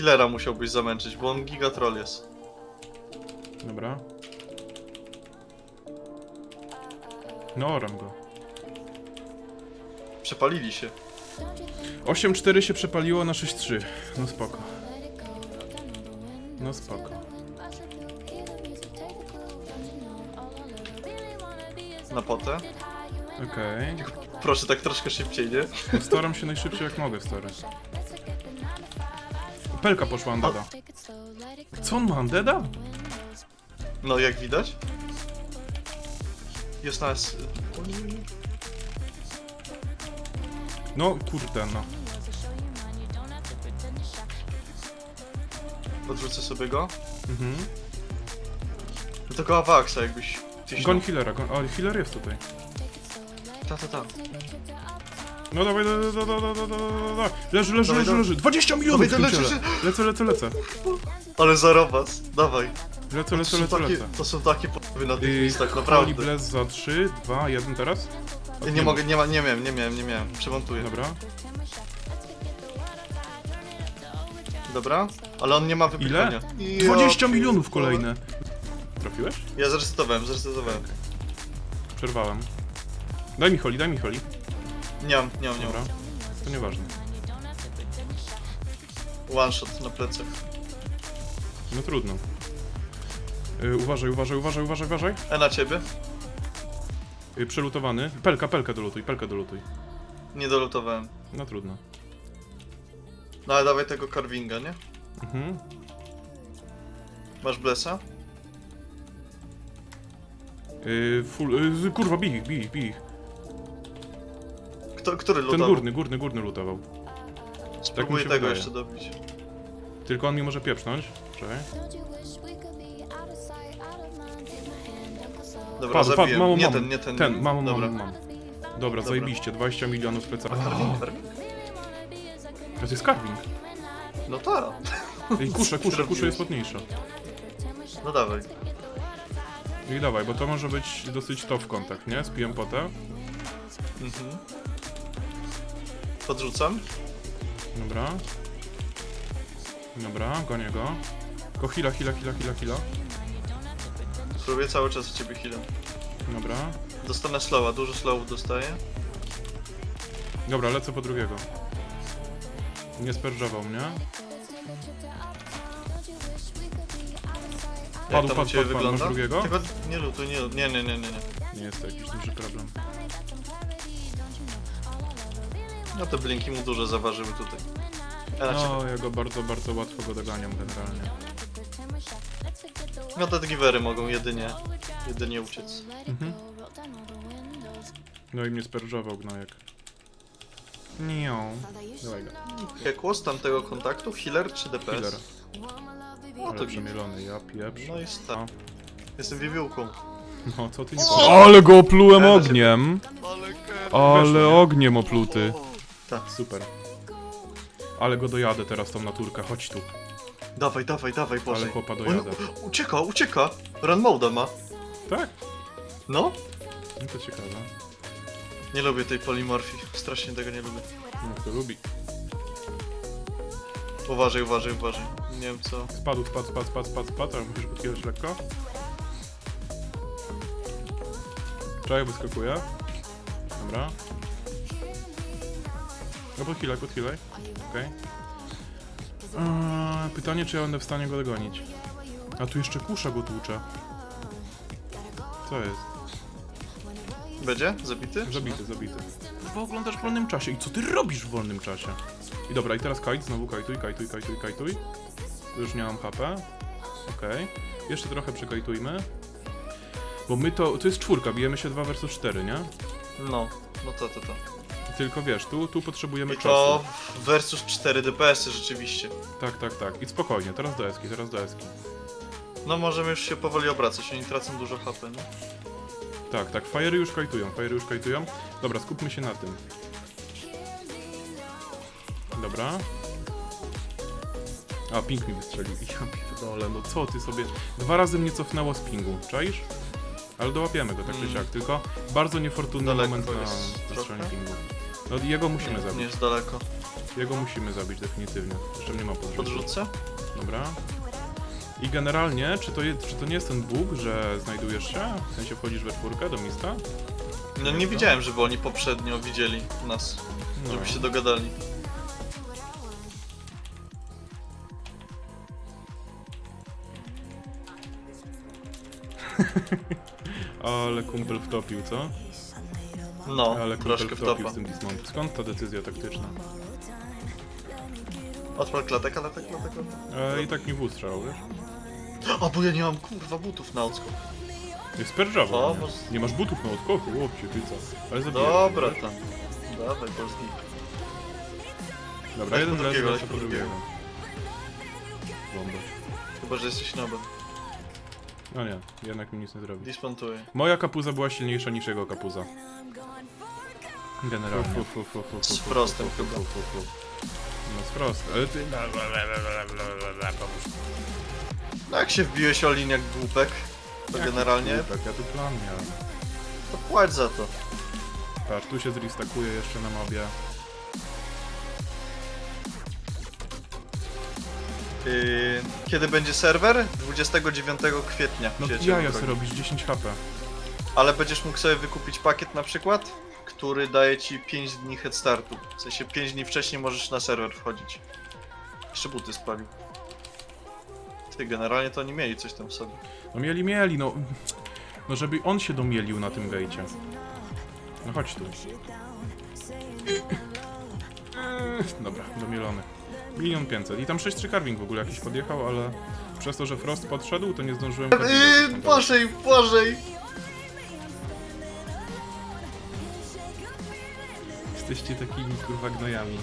Healera musiałbyś zamęczyć, bo on gigatroll jest. Dobra. No, oram go. Przepalili się. 8-4 się przepaliło na 6-3. No spoko. No spoko. Na potę. Okej. Proszę, tak troszkę szybciej, nie? No staram się najszybciej jak mogę, stary. Pelka poszła Undeada. Co on ma Undeada? No, jak widać. Jest nas... No kurde, no. Odrzucę sobie go. Mhm. Tego Avaxa jakbyś... Goń healera, goń... O, healer jest tutaj. Ta, ta, ta. No dawaj, dawaj, dawaj, dawaj, dawaj, dawaj. Leży, leży, leży, leży. 20 milionów w Dawaj, Lecę, lecę, lecę. Ale zarobas, dawaj. Lecę, To lecę, są lecę, takie, lecę. to są takie połowy na tych listach, Holy. Bless za 3, 2, 1 teraz. Nie, nie mogę, nie ma, nie miałem, nie miałem, nie miałem. Przemontuję. Dobra. Dobra. Ale on nie ma wypychania. Ile? 20 milionów kolejne. Trafiłeś? Ja zresetowałem, zresetowałem. Przerwałem. Daj mi holi, daj mi holi. Nie mam, nie mam, nie Dobra. mam. To nieważne. One shot na plecach. No trudno. Yy, uważaj, uważaj, uważaj, uważaj, uważaj. E na ciebie? Yy, przelutowany. Pelka, pelkę dolutuj, pelkę dolutuj. Nie dolutowałem. No trudno. No ale dawaj tego carvinga, nie? Mhm. Masz blessa? Yy, full, yy, kurwa, bij ich, bij ich, bij ich. Kto, który Ten lutował? górny, górny, górny lutował. Spróbuję się tego wydaje. jeszcze dobić. Tylko on mi może pieprznąć. Czekaj. Dobra, Padł, padł, zabiję. mało nie mam. ten, nie ten. Ten, nie- mam, Dobra. mam, mam. Dobra, zajebiście, 20 milionów plecaka. Carving, carving? To jest carving. No tak. Ej, kuszę, kuszę Zrobiłeś. jest ładniejsza. No dawaj. I dawaj, bo to może być dosyć top kontakt, nie? Spiłem potę. Mhm. Podrzucam. Dobra. Dobra, gonię go. Go hila, hila, hila, hila, hila. Próbuję cały czas u ciebie healem. Dobra. Dostanę slowa, dużo slowów dostaję. Dobra, lecę po drugiego. Nie sperżował mnie. Padł, padł, u ciebie padł, padł. Masz wygląda? drugiego? Tego nie lutuj, nie, nie, nie, nie, nie. nie. Nie jest to jakiś duży problem. No te blinki mu dużo zaważyły tutaj. Ciebie. No, ja go bardzo, bardzo łatwo go doganiam generalnie. No te givery mogą jedynie, jedynie uciec. Mhm. No i mnie sperżował gnojek. Nią. Dawaj go. Hekło z tamtego kontaktu, healer czy DPS? Killer. No to przemielony, ja pieprz. No i sta. Jestem wiewiórką. No, co ty nie? Ale go oplułem ogniem! Ale Ale ogniem opluty. Tak. Super. Ale go dojadę teraz tą naturkę, chodź tu. Dawaj, dawaj, dawaj, Boże. Ale chłopa On dojadę. ucieka, ucieka. Run mode ma. Tak? No? No to ciekawe. Nie lubię tej polimorfii. Strasznie tego nie lubię. No kto lubi. Uważaj, uważaj, uważaj. Nie wiem co. Spadł, spadł, spadł, spadł, spadł, spadł, ale musisz podkierać lekko. Czekaj, wyskakuje. Dobra. No podchilaj, podchilaj. Okej. Eee, pytanie, czy ja będę w stanie go dogonić. A tu jeszcze kusza go tłucze. Co jest? Będzie? Zabity? Zabity, zabity. Kurwa, oglądasz w wolnym czasie. I co ty robisz w wolnym czasie? I dobra, i teraz kajt, znowu kajtuj, kajtuj, kajtuj, kajtuj. Tu Już nie mam HP. Okej. Jeszcze trochę przekajtujmy. Bo my to... To jest czwórka, bijemy się 2 versus 4, nie? No. No to, to, to. Tylko wiesz, tu, tu potrzebujemy I to czasu. versus 4 DPS-y rzeczywiście. Tak, tak, tak. I spokojnie, teraz do eski, teraz do eski. No możemy już się powoli obracać, oni tracą dużo HP, nie? Tak, tak, fajery już kajtują, fajery już kajtują. Dobra, skupmy się na tym. Dobra. A, ping mi wystrzelił. Ja pierdolę, no co ty sobie... Dwa razy mnie cofnęło z pingu, czaisz? Ale dołapiemy go, tak czy Mm. siak, tylko bardzo niefortunny Daleko moment na jest na pingu. No i jego musimy Nie, zabić. nie jest daleko. Jego musimy zabić definitywnie. Jeszcze nie ma podrzutu. Podrzucę? Dobra. I generalnie, czy to, je, czy to nie jest ten bóg, że znajdujesz się? W sensie wchodzisz we czwórkę do mista? No nie widziałem, żeby oni poprzednio widzieli nas. No. Żeby się dogadali. Ale kumpel wtopił, co? No, Ale troszkę wtopił wtopa. z tym dismount. Skąd ta decyzja taktyczna? Odpal klatek, klatek, klatek, klatek. E, I tak mi w ustrzał, wiesz? A bo ja nie mam kurwa butów na odskok. Jest perżawa. Nie? może- nie masz butów na odskoku, łopcie, ty co? Ale zabiję. Dobra tam. Dawaj, polski. Dobra, Weź jeden po leży, drugiego, weź po drugiego. Bombę. Chyba, że jesteś nobem. No nie, jednak mi nic nie zrobi. Dismontuję. Moja kapuza była silniejsza niż jego kapuza. Generalnie. Fu, fu, fu, fu, fu, Z fu, Frostem fu, fu, chyba. fu, fu, fu. No z Frost, ale ty... No jak się wbiłeś o linię jak głupek, to generalnie Tak, ja tu plan miałem. to płać za to. Patrz, tu się zrestakuje jeszcze na mobie. Yy, kiedy będzie serwer? 29 kwietnia. No przyjacielu jaja drogi. sobie robisz, 10 HP. Ale będziesz mógł sobie wykupić pakiet na przykład, który daje ci 5 dni head startu. W sensie 5 dni wcześniej możesz na serwer wchodzić. Jeszcze buty spalił. Ty, generalnie to oni mieli coś tam w sobie. No mieli, mieli, no... No żeby on się domielił na tym gejcie. No chodź tu. Dobra, domielony. Milion pięćset. I tam 6-3 carving w ogóle jakiś podjechał, ale przez to, że Frost podszedł, to nie zdążyłem... Yy. Bożej, Bożej! Jesteście takimi kurwa gnojami.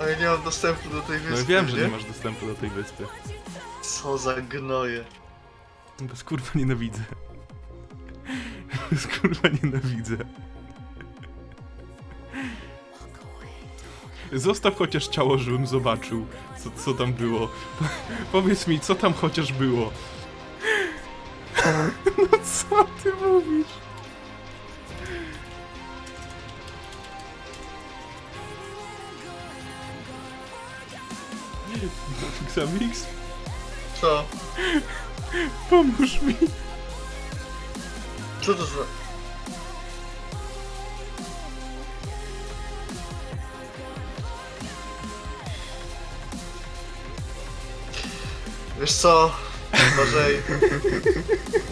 A ja nie mam dostępu do tej wyspy, No wiem, że nie masz dostępu do tej wyspy. Co za gnoje. Bez kurwa nienawidzę. Bez kurwa nienawidzę. Zostaw chociaż ciało, żebym zobaczył, co, co tam było. Powiedz mi, co tam chociaż było. No co ty mówisz? Xamix, Co? pomóż mi. Co to za... Wiesz co? Bożej.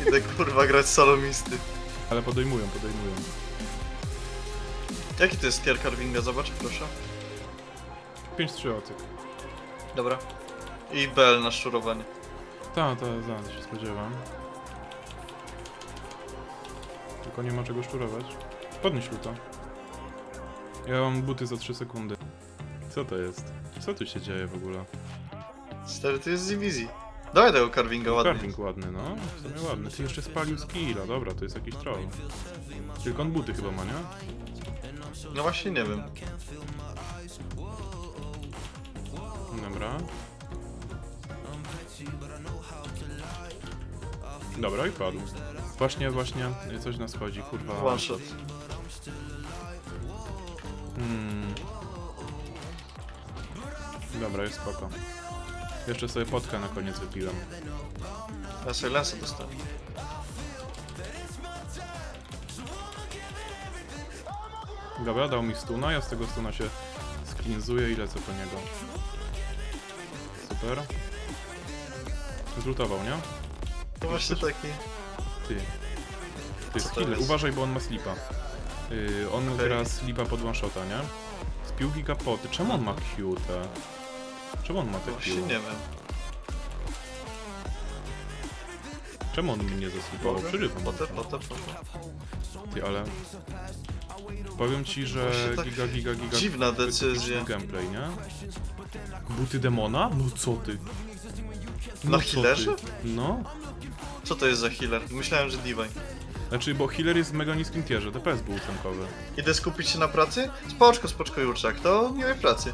Idę kurwa grać solomisty. Ale podejmują, podejmują. Jaki to jest tier carvinga? Zobacz proszę. 5-3 ocyk. Dobra. I BL na szczurowanie. Tak, tak, tak, się spodziewam. Tylko nie ma czego szczurować. Podnieś luta. Ja mam buty za 3 sekundy. Co to jest? Co tu się dzieje w ogóle? Stary, to jest z dywizji. Dawaj tego carvinga ładnie. Carving ładny, no. W sumie ładny. Ty jeszcze spalił skilla, dobra, to jest jakiś troll. Tylko on buty chyba ma, nie? No właśnie nie wiem. Dobra. Dobra, i padł. Właśnie, właśnie, coś nas chodzi, kurwa. One shot. Hmm. Dobra, jest spoko. Jeszcze sobie potkę na koniec wypiłem. Ja sobie lensę dostałem. Dobra, dał mi stuna, ja z tego stuna się sklinzuję i lecę po niego. Super. Zlutował, nie? To właśnie taki. Ty. Ty, Co to skill, jest? uważaj, bo on ma slipa. Yy, on Okej. gra slipa pod one shota, nie? Z piłki kapoty. Czemu on ma Q te? Czemu on ma te Q? właśnie nie wiem. Czemu on mnie nie zaslipował? Przerywam. Potem, potem, potem. Ty, ale... Powiem ci, że Właśnie tak giga, giga, giga... dziwna decyzja. gameplay, nie? Buty demona? No co ty? Na No co healerze? ty? No. Co to jest za healer? Myślałem, że Divine. Znaczy, bo healer jest w mega niskim tierze, DPS był ósemkowy. Idę skupić się na pracy? Spoczko, spoczko Jurczak, to miłej pracy.